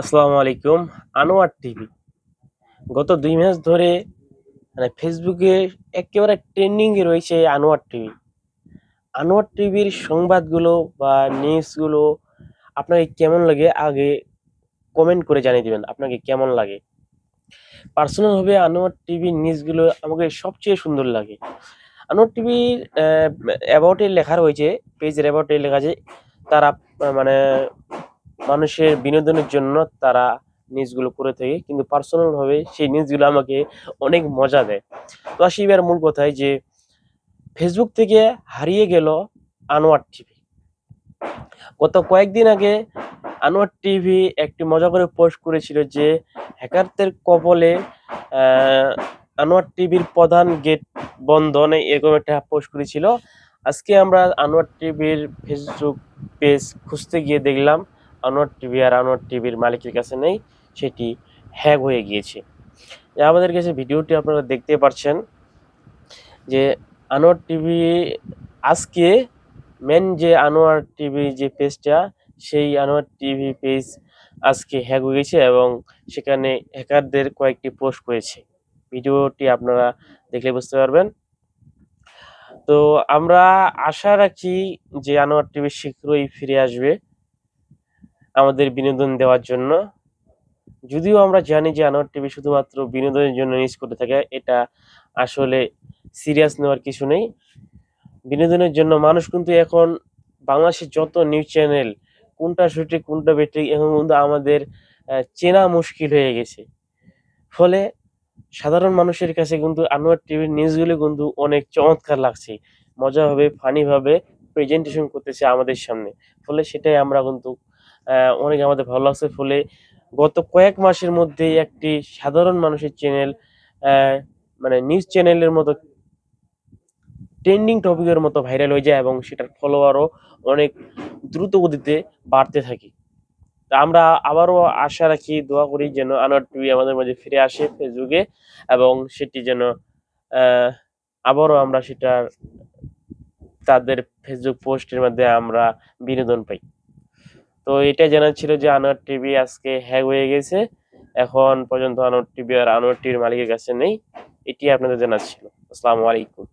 আসসালামু আলাইকুম, আনোয়ার টিভি। গত দুই মাস ধরে মানে ফেসবুকে একেবারে ট্রেন্ডিং এ রয়েছে আনোয়ার টিভি। আনোয়ার টিভির সংবাদগুলো বা নিউজগুলো আপনাকে কেমন লাগে আগে কমেন্ট করে জানিয়ে দিবেন, আপনাকে কেমন লাগে? পার্সোনালভাবে আনোয়ার টিভির নিউজগুলো আমাকে সবচেয়ে সুন্দর লাগে। আনোয়ার টিভির অ্যাবাউটে লেখা রয়েছে পেজের অ্যাবাউটে লেখা আছে, তারা মানে মানুষের বিনোদনের জন্য তারা নিউজগুলো করে থাকে। কিন্তু পার্সোনালভাবে সেই নিউজগুলো আমাকে অনেক মজা দেয়। তো আসি এবার মূল কথায় যে ফেসবুক থেকে হারিয়ে গেল আনোয়ার টিভি গত কয়েকদিন আগে আনোয়ার টিভি একটি মজা করে পোস্ট করেছিল যে, হ্যাকারদের কবলে আনোয়ার টিভির প্রধান গেট বন্ধ নেই এরকম একটা পোস্ট করেছিল। আজকে আমরা আনোয়ার টিভির ফেসবুক পেজ খুঁজতে গিয়ে দেখলাম আনোয়ার টিভি আর আনোয়ার টিভির মালিকের কাছে নেই, সেটি হ্যাক হয়ে গিয়েছে। আমাদের কাছে ভিডিওটি আপনারা দেখতে পাচ্ছেন যে আনোয়ার টিভি আজকে মেন যে আনোয়ার টিভি যে পেজটা সেই আনোয়ার টিভি পেজ আজকে হ্যাক হয়ে গেছে এবং সেখানে হ্যাকারদের কয়েকটি পোস্ট করেছে। ভিডিওটি আপনারা দেখলে বুঝতে পারবেন। তো আমরা আশা রাখি যে আনোয়ার টিভি শীঘ্রই ফিরে আসবে। আমাদের বিনোদন দেওয়ার জন্য। যদিও আমরা জানি যে আনোয়ার টিভি শুধুমাত্র বিনোদনের জন্য নিউজ করে থাকে, এটা আসলে সিরিয়াস নেওয়ার কিছু নেই। বিনোদনের জন্য মানুষ কিন্তু এখন বাংলাদেশের যত নিউজ চ্যানেল কোনটা সঠিক, কোনটা বেঠিক, এখন কিন্তু আমাদের চেনা মুশকিল হয়ে গেছে। ফলে সাধারণ মানুষের কাছে কিন্তু আনোয়ার টিভির নিউজগুলো কিন্তু অনেক চমৎকার লাগছে। মজাভাবে ফানিভাবে প্রেজেন্টেশন করতেছে আমাদের সামনে। ফলে সেটাই আমরা কিন্তু অনেক আমাদের ভালো লাগছে। ফলে গত কয়েক মাসের মধ্যে একটি সাধারণ মানুষের চ্যানেল মানে নিউজ চ্যানেলের মতো ট্রেন্ডিং টপিকের মতো ভাইরাল হয়ে যায় এবং সেটার ফলোয়ারও অনেক দ্রুত গতিতে বাড়তে থাকে। তা আমরা আবারও আশা রাখি, দোয়া করি যেন আনোয়ার টিভি আমাদের মাঝে ফিরে আসে ফেসবুকে এবং সেটি যেন আবারও আমরা সেটার, তাদের ফেসবুক পোস্টের মধ্যে আমরা বিনোদন পাই। তো এটা জানার ছিল যে আনোয়ার টিভি আজকে হ্যাক হয়ে গেছে। এখন পর্যন্ত আনোয়ার টিভি আর আনোয়ার টিভির মালিকের কাছে নেই। এটি আপনাদের জানা ছিল। আসসালামু আলাইকুম।